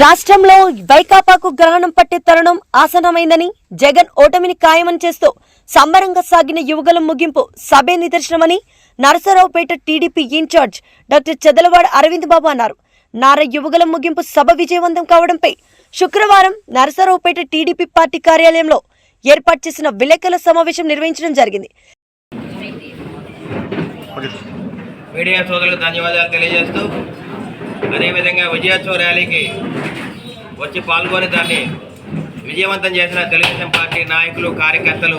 రాష్ట్రంలో వైకాపాకు గ్రహణం పట్టే తరుణం ఆసన్నమైందని జగన్ ఓటమిని ఖాయమని చేస్తూ సంబరంగా సాగిన యువగలం ముగింపు సభే నిదర్శనమని Narasaraopet TDP in charge doctor Chadalavada Aravind Babu అన్నారు. నార యువగలం ముగింపు సభ విజయవంతం కావడంపై శుక్రవారం నరసరావుపేట టీడీపీ పార్టీ కార్యాలయంలో ఏర్పాటు చేసిన విలేకరుల సమావేశం నిర్వహించడం జరిగింది. మీడియా సోదరులకు ధన్యవాదాలు తెలియజేస్తూ అదేవిధంగా విజయోత్సవ ర్యాలీకి వచ్చి పాల్గొని దాన్ని విజయవంతం చేసిన తెలుగుదేశం పార్టీ నాయకులు కార్యకర్తలు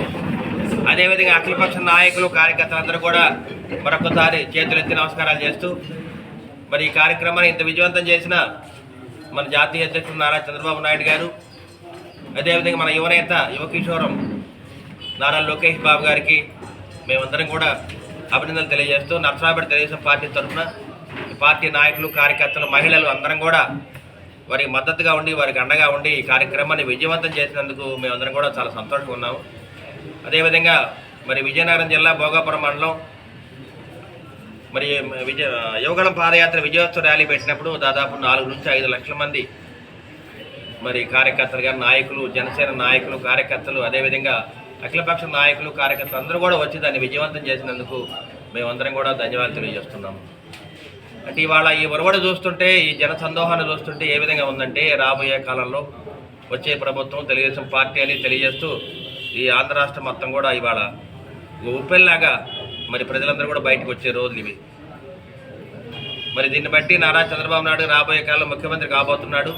అదేవిధంగా అఖిలపక్ష నాయకులు కార్యకర్తలందరూ కూడా మరొకసారి చేతులెత్తి నమస్కారాలు చేస్తూ మరి ఈ కార్యక్రమాన్ని ఇంత విజయవంతం చేసిన మన జాతీయ అధ్యక్షుడు నారా చంద్రబాబు నాయుడు గారు అదేవిధంగా మన యువనేత యువకిషోరం నారా లోకేష్ బాబు గారికి మేమందరం కూడా అభినందనలు తెలియజేస్తూ నర్సరాపేట తెలుగుదేశం పార్టీ తరఫున ఈ పార్టీ నాయకులు కార్యకర్తలు మహిళలు అందరం కూడా వారికి మద్దతుగా ఉండి వారికి అండగా ఉండి ఈ కార్యక్రమాన్ని విజయవంతం చేసినందుకు మేమందరం కూడా చాలా సంతోషంగా ఉన్నాము. అదేవిధంగా మరి విజయనగరం జిల్లా భోగాపురం మండలం మరి విజయ యువగళం పాదయాత్ర విజయోత్సవ ర్యాలీ పెట్టినప్పుడు దాదాపు నాలుగు నుంచి ఐదు లక్షల మంది మరి కార్యకర్తలు గారు నాయకులు జనసేన నాయకులు కార్యకర్తలు అదేవిధంగా అఖిలపక్ష నాయకులు కార్యకర్తలు అందరూ కూడా వచ్చి దాన్ని విజయవంతం చేసినందుకు మేమందరం కూడా ధన్యవాదాలు తెలియజేస్తున్నాము. అంటే ఇవాళ ఈ ఒరవడ చూస్తుంటే ఈ జన సందోహాన్ని చూస్తుంటే ఏ విధంగా ఉందంటే రాబోయే కాలంలో వచ్చే ప్రభుత్వం తెలుగుదేశం పార్టీ అని తెలియజేస్తూ ఈ ఆంధ్ర రాష్ట్రం మొత్తం కూడా ఇవాళ ఉప్పెల్లాగా మరి ప్రజలందరూ కూడా బయటకు వచ్చే రోజులు ఇవి. మరి దీన్ని బట్టి నారా చంద్రబాబు నాయుడు రాబోయే కాలంలో ముఖ్యమంత్రి కాబోతున్నాడు.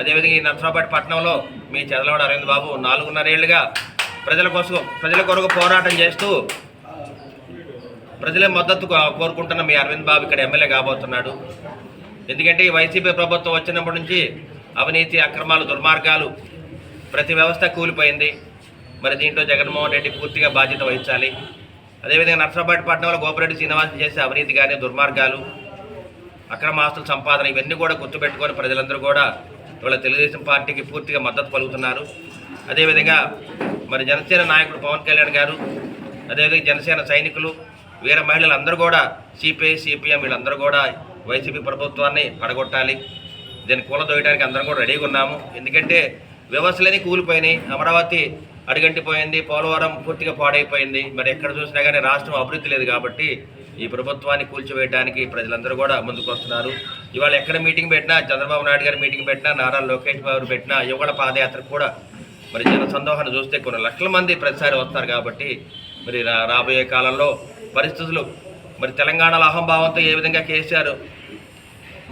అదేవిధంగా ఈ నర్సరాబాద్ పట్టణంలో మీ చదలవాడ అరవింద్ బాబు నాలుగున్నరేళ్ళుగా ప్రజల కోసం ప్రజల కొరకు పోరాటం చేస్తూ ప్రజల మద్దతు కోరుకుంటున్న మీ అరవింద్ బాబు ఇక్కడ ఎమ్మెల్యే కాబోతున్నాడు. ఎందుకంటే ఈ వైసీపీ ప్రభుత్వం వచ్చినప్పటి నుంచి అవినీతి అక్రమాలు దుర్మార్గాలు ప్రతి వ్యవస్థ కూలిపోయింది. మరి దీంట్లో జగన్మోహన్ రెడ్డి పూర్తిగా బాధ్యత వహించాలి. అదేవిధంగా నర్సరాబాద్ పట్టణంలో గోపిరెడ్డి శ్రీనివాసం చేసే అవినీతి కానీ దుర్మార్గాలు అక్రమ ఆస్తుల సంపాదన ఇవన్నీ కూడా గుర్తుపెట్టుకొని ప్రజలందరూ కూడా ఇవాళ తెలుగుదేశం పార్టీకి పూర్తిగా మద్దతు పలుకుతున్నారు. అదేవిధంగా మరి జనసేన నాయకుడు పవన్ కళ్యాణ్ గారు అదేవిధంగా జనసేన సైనికులు వీర మహిళలందరూ కూడా సిపిఐ సిపిఎం వీళ్ళందరూ కూడా వైసీపీ ప్రభుత్వాన్ని పడగొట్టాలి. దీన్ని కూలదోయడానికి అందరం కూడా రెడీగా ఉన్నాము. ఎందుకంటే వ్యవస్థలన్నీ కూలిపోయినాయి. అమరావతి అడుగంటిపోయింది. పోలవరం పూర్తిగా పాడైపోయింది. మరి ఎక్కడ చూసినా కానీ రాష్ట్రం అభివృద్ధి లేదు కాబట్టి ఈ ప్రభుత్వాన్ని కూల్చివేయడానికి ప్రజలందరూ కూడా ముందుకు వస్తున్నారు. ఇవాళ ఎక్కడ మీటింగ్ పెట్టినా చంద్రబాబు నాయుడు గారి మీటింగ్ పెట్టినా నారా లోకేష్ బాబు పెట్టినా యువగల పాదయాత్ర కూడా మరి జన సందోహాన్ని చూస్తే కొన్ని లక్షల మంది ప్రతిసారి వస్తారు కాబట్టి మరి రా- రాబోయే కాలంలో పరిస్థితులు. మరి తెలంగాణలో అహంభావంతో ఏ విధంగా కేసీఆర్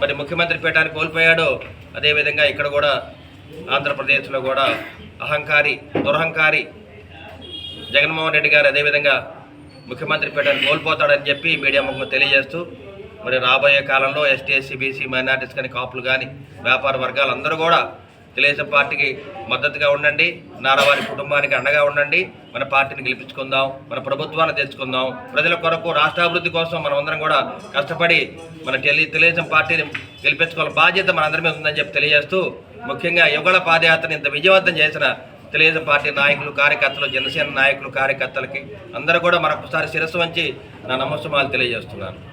మరి ముఖ్యమంత్రి పీఠాన్ని కోల్పోయాడో అదేవిధంగా ఇక్కడ కూడా ఆంధ్రప్రదేశ్లో కూడా అహంకారి దురహంకారి జగన్మోహన్ రెడ్డి గారు అదేవిధంగా ముఖ్యమంత్రి పీఠాన్ని కోల్పోతాడని చెప్పి మీడియా ముఖం తెలియజేస్తూ మరి రాబోయే కాలంలో ఎస్టీ ఎస్సీ బీసీ మైనార్టీస్ కానీ కాపులు కానీ వ్యాపార వర్గాలు అందరూ కూడా తెలుగుదేశం పార్టీకి మద్దతుగా ఉండండి. నారావారి కుటుంబానికి అండగా ఉండండి. మన పార్టీని గెలిపించుకుందాం మన ప్రభుత్వాన్ని తెచ్చుకుందాం. ప్రజల కొరకు రాష్ట్రాభివృద్ధి కోసం మనం అందరం కూడా కష్టపడి మన తెలి తెలుగుదేశం పార్టీని గెలిపించుకోవాల బాధ్యత మనందరి మీద ఉందని చెప్పి తెలియజేస్తూ ముఖ్యంగా యుగళ పాదయాత్రని ఇంత విజయవంతం చేసిన తెలుగుదేశం పార్టీ నాయకులు కార్యకర్తలు జనసేన నాయకులు కార్యకర్తలకి అందరూ కూడా మరొకసారి శిరస్సు వంచి నా నమస్సుమాలు తెలియజేస్తున్నాను.